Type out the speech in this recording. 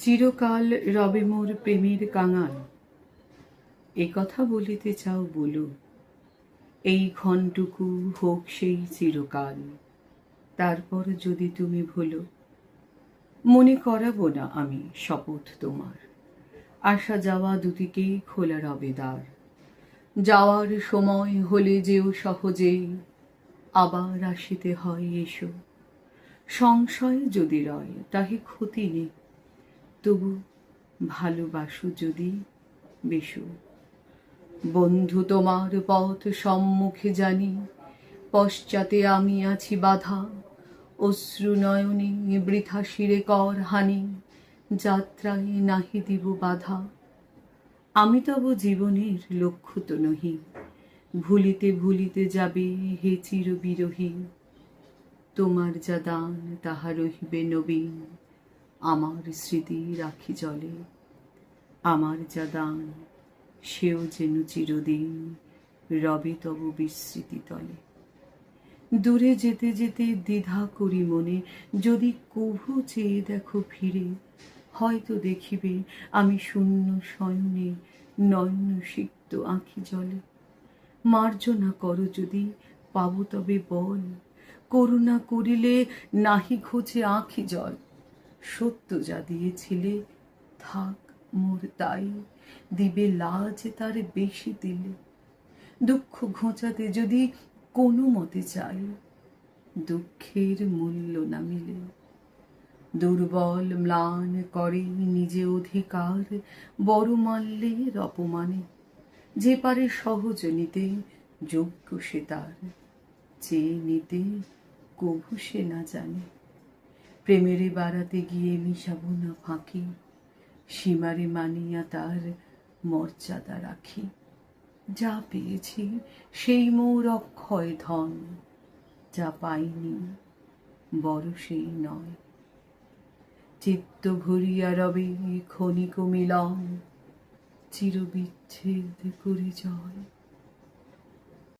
চিরকাল রবে মোর প্রেমের কাঙাল। এ কথা বলিতে চাও বলো, এই ক্ষণটুকু হোক সেই চিরকাল। তারপর যদি তুমি ভুলো, মনে করাবো না আমি শপথ তোমার। আসা যাওয়া দুদিকেই খোলা রবে দ্বার। যাওয়ার সময় হলে যেও সহজেই আবার আসিতে হয় এসো। সংশয় যদি রয়, তাহে ক্ষতি নেই। তবু ভালোবাসো যদি বেশু। বন্ধু, তোমার পথ সম্মুখে জানি, পশ্চাতে আমি আছি বাধা, অশ্রু নয়নে বৃথা শিরে কর হানি, যাত্রায় নাহি দিব বাধা। আমি তব জীবনের লক্ষ্য তো নহি, ভুলিতে ভুলিতে যাবে হে চির বিরহী তোমার যা দান, তাহা রহিবে নবীন আমার স্মৃতি রাখি জলে। আমার যা দান, সেও যেন চিরদিন রবে তব বিস্মৃতি তলে। দূরে যেতে যেতে দ্বিধা করি মনে, যদি কভু চেয়ে দেখো ফিরে, হয়তো দেখিবে আমি শূন্য শয়নে নয়ন সিক্ত আঁখি জলে। মার্জনা করো যদি, পাবো তবে বল। করুণা করিলে নাহি ঘোচে আঁখি জল। সত্য যা দিয়েছিলে, থাক মোর তাই। দিবে লাজ তার বেশি দিলে। দুঃখ ঘোঁচাতে যদি কোনো মতে চাই, দুঃখের মূল্য না মিলে। দুর্বল ম্লান করে নিজে অধিকার, বড় মাল্যের অপমানে। যে পারে সহজ নিতে, যোগ্য সে তার। চেয়ে নিতে, কভু সে না জানে। প্রেমেরে বাড়াতে গিয়ে মিশাবো না ফাঁকি, সীমারে মানিয়া তার মর্যাদা রাখি। যা পেয়েছি সেই মোর অক্ষয় ধন, যা পাইনি বড় সেই নয়। চিত্ত ভরিয়া রবে ক্ষণিক মিলন, চিরবিচ্ছেদ করে জয়।